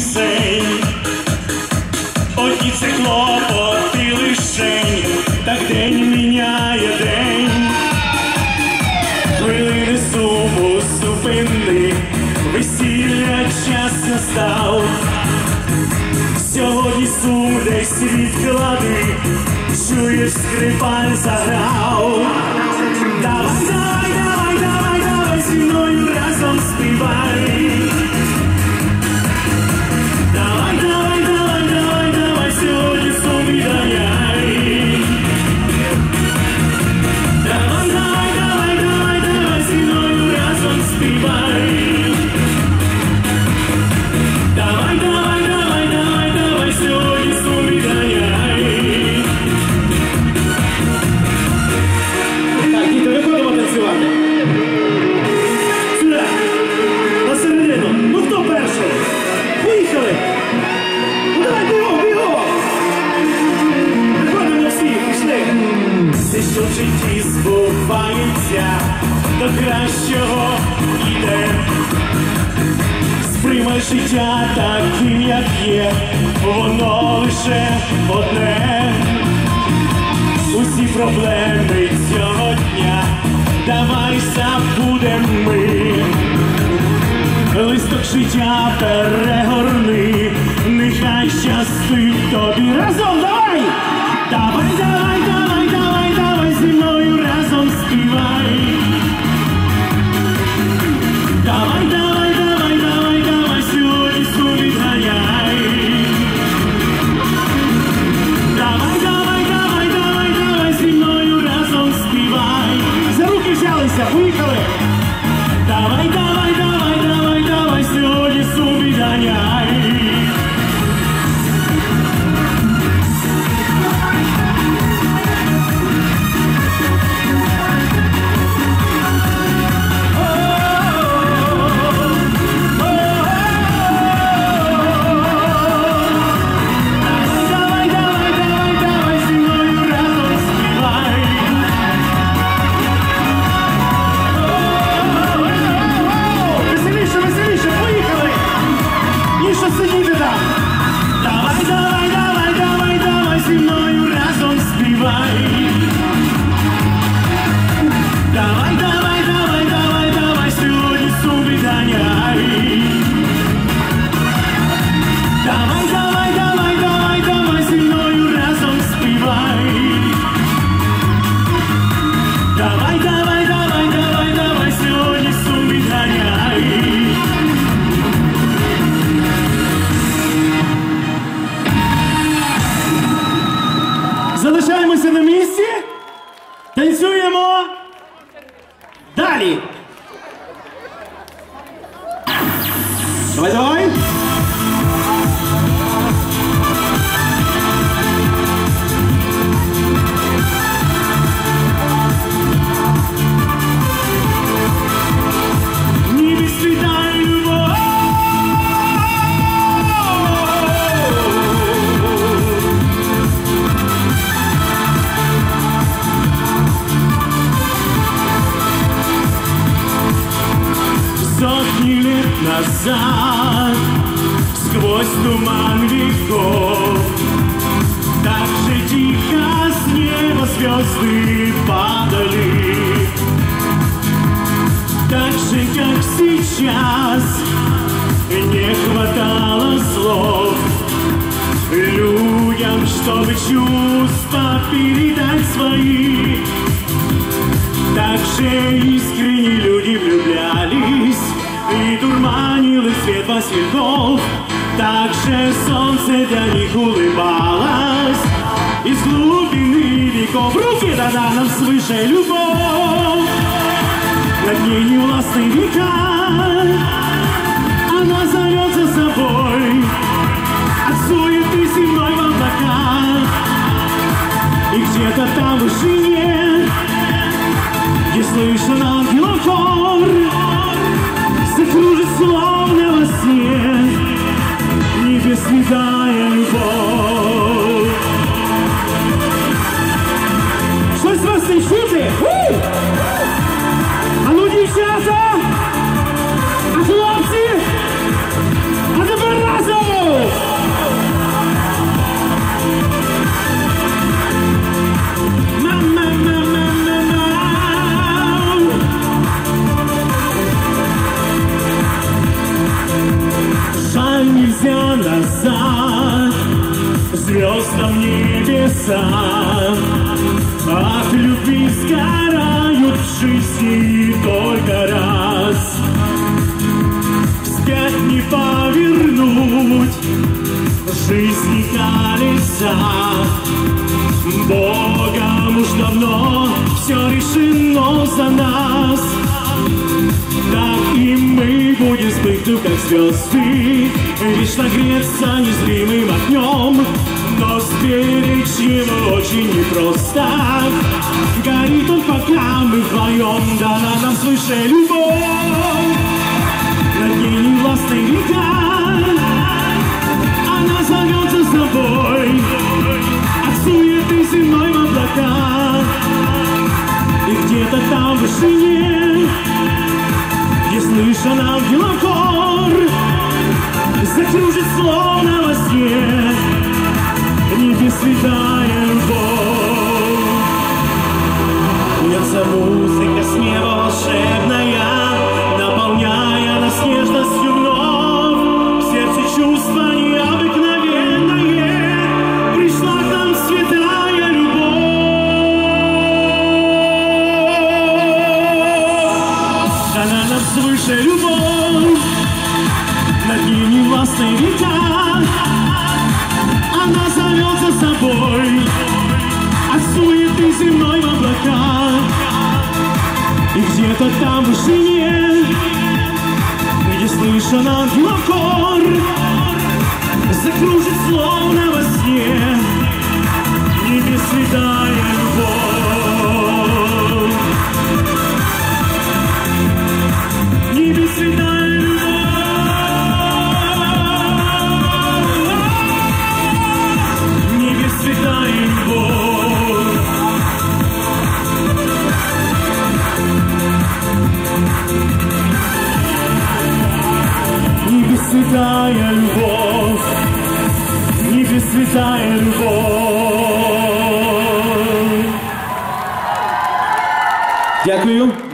пісень. Одні це клопоти лишень, так день міняє день. Хвилини суму зупини, весілля час настав. Сьогодні сум десь відклади, чуєш скрипаль заграв. Життя таким, як є, воно лише одне. Усі проблеми цього дня, давай забудем ми. Листок життя перегорни, нехай щастить тобі разом! Давай, давай, давай, Залишаємося на місці. Танцюємо. Далі. Давай, давай. Назад Сквозь туман веков. Так же тихо с неба звезды падали. Так же, как сейчас Не хватало слов. Людям, чтобы чувства передать свои. Так же искренне люди влюблялись И дурманил их свет восьмиков Так же солнце для них улыбалось. Из глубины веков Руки тогда нам свыше любовь. Над ней не властны века Она зовет за собой. От суеты земной в облаках. И где-то там в вышине где слышен ангелов хор Закружит словно во сне Небесная любовь колеса Богом уж давно все решено за нас. Так и мы будем вспыхнуть, как звезды Вечно греться незримым огнем Но сберечь его очень непросто. Горит он, пока мы вдвоем Дана нам свыше любовь. Над ней не властной река Она зовет за собой где-то там в вышине Не слышен ангелов хор Закружит словно во сне. Небес святая してるぞ。何に忘れた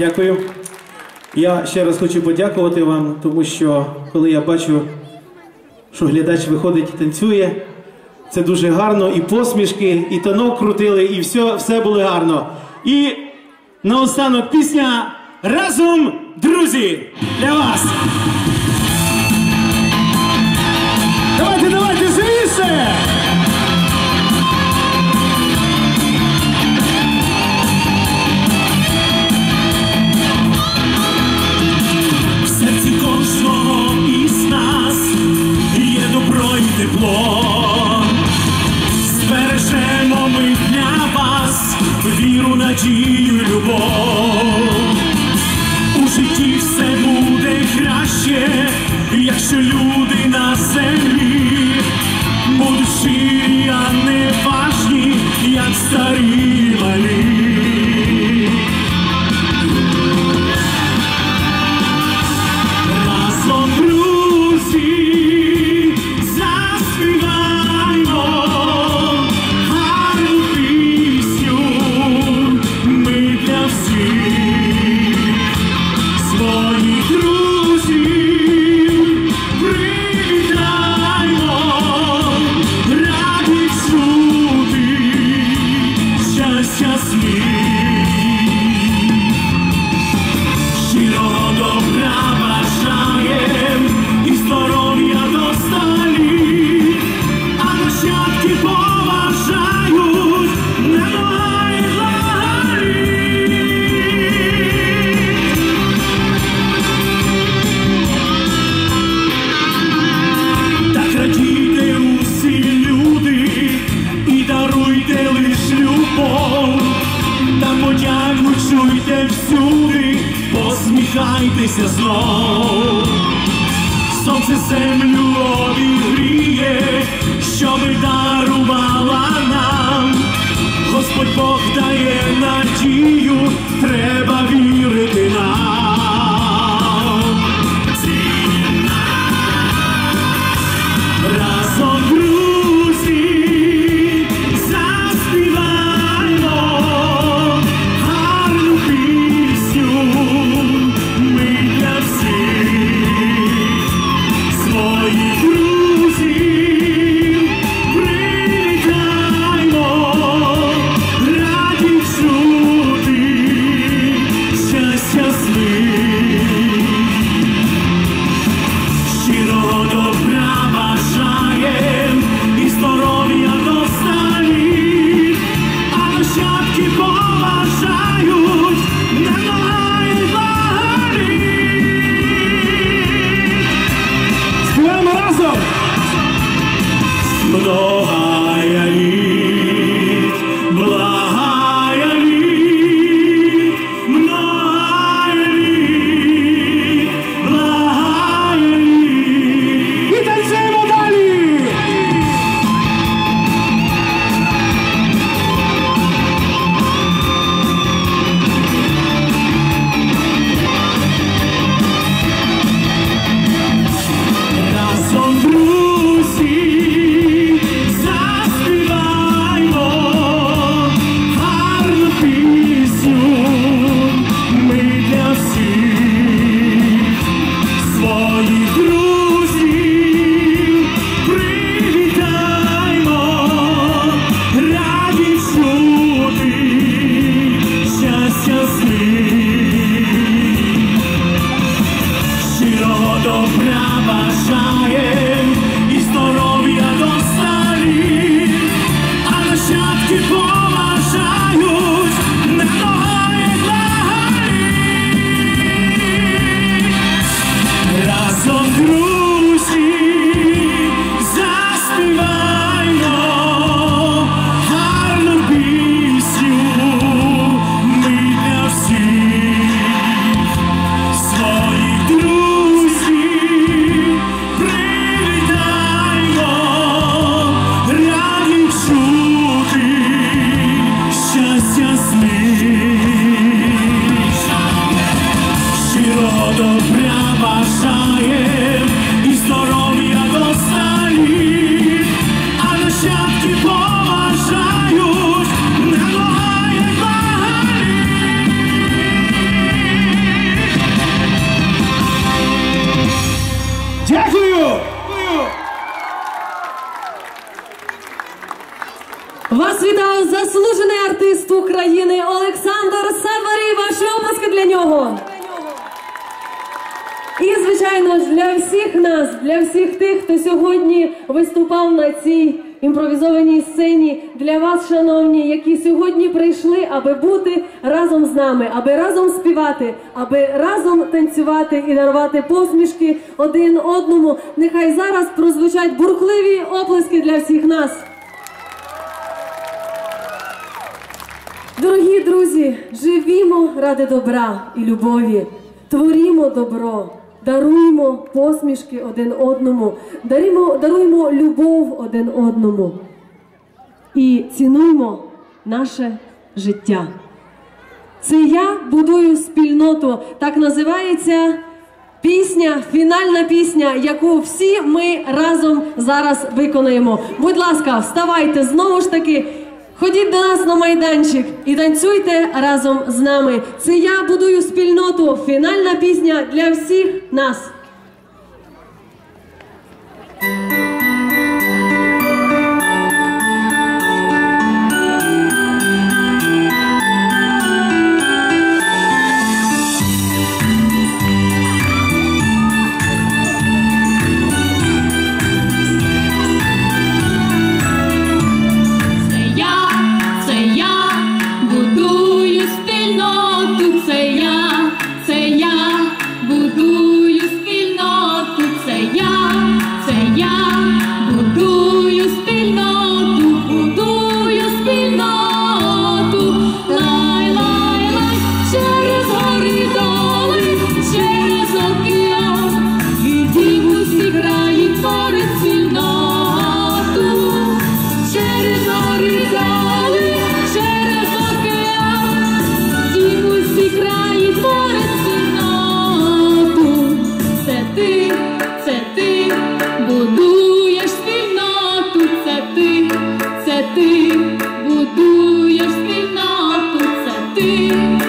Дякую. Я ще раз хочу подякувати вам, тому що коли я бачу, що глядач виходить і танцює, це дуже гарно, і посмішки, і танок крутили, і все, все було гарно. І наостанок пісня Разом, друзі! Для вас! Давайте, давайте, живіше! якщо люди посміхайтеся знов. Сонце землю обігріє, щоби дарувала нам. Господь Бог дає надію, треба вірити Дякую! Вас вітає заслужений артист України Олександр Саварій. Ваші опуски для нього. І, звичайно ж, для всіх нас, для всіх тих, хто сьогодні виступав на цій імпровізованій сцені, для вас, шановні, які сьогодні прийшли, аби бути разом з нами, аби разом співати, аби разом танцювати і дарувати посмішки один одному. Нехай зараз прозвучать бурхливі оплески для всіх нас. Дорогі друзі, живімо ради добра і любові, творімо добро, даруймо посмішки один одному, даруємо, даруймо любов один одному і цінуймо наше життя. Це я будую спільноту. Так називається пісня, фінальна пісня, яку всі ми разом зараз виконаємо. Будь ласка, вставайте знову ж таки. Ходіть до нас на майданчик і танцюйте разом з нами. Це я будую спільноту. Фінальна пісня для всіх нас. Do you still You.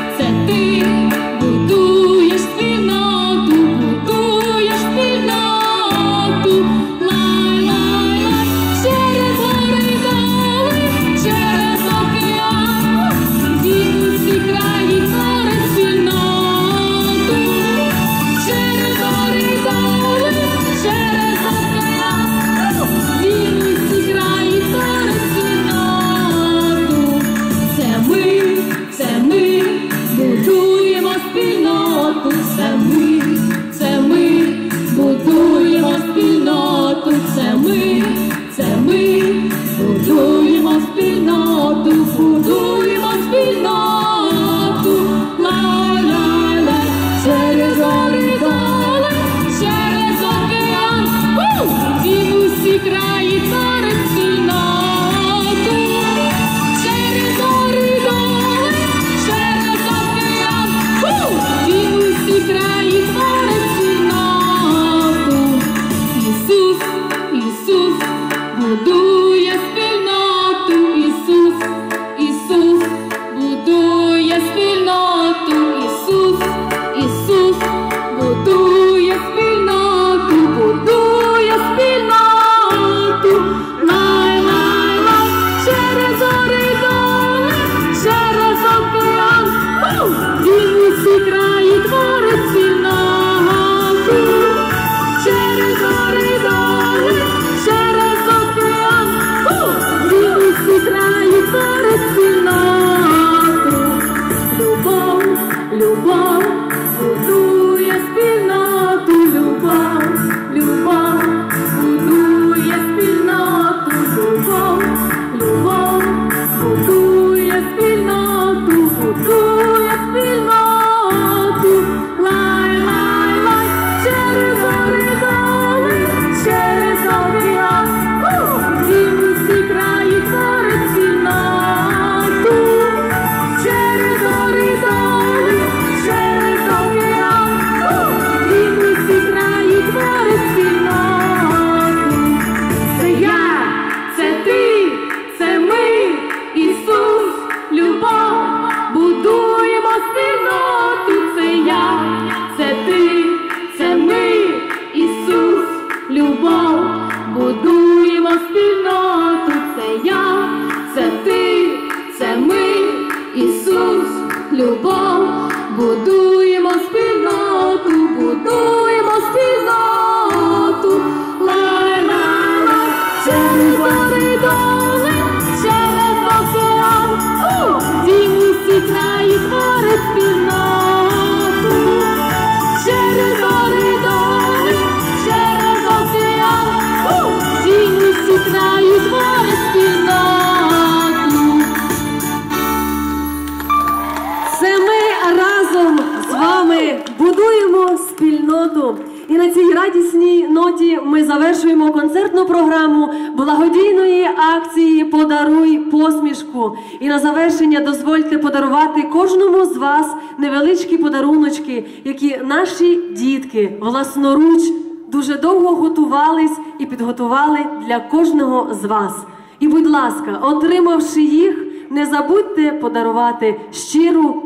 Благодійної акції Подаруй посмішку. І на завершення дозвольте подарувати кожному з вас невеличкі подаруночки, які наші дітки власноруч дуже довго готувались і підготували для кожного з вас. І, будь ласка, отримавши їх, не забудьте подарувати щиру,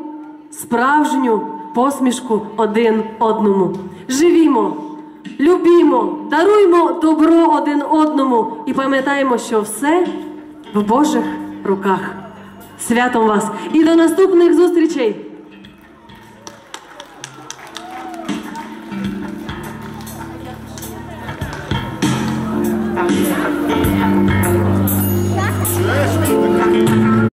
справжню посмішку один одному. Живімо, любімо, даруймо добро один одному і пам'ятаємо, що все в Божих руках. Святом вас! І до наступних зустрічей!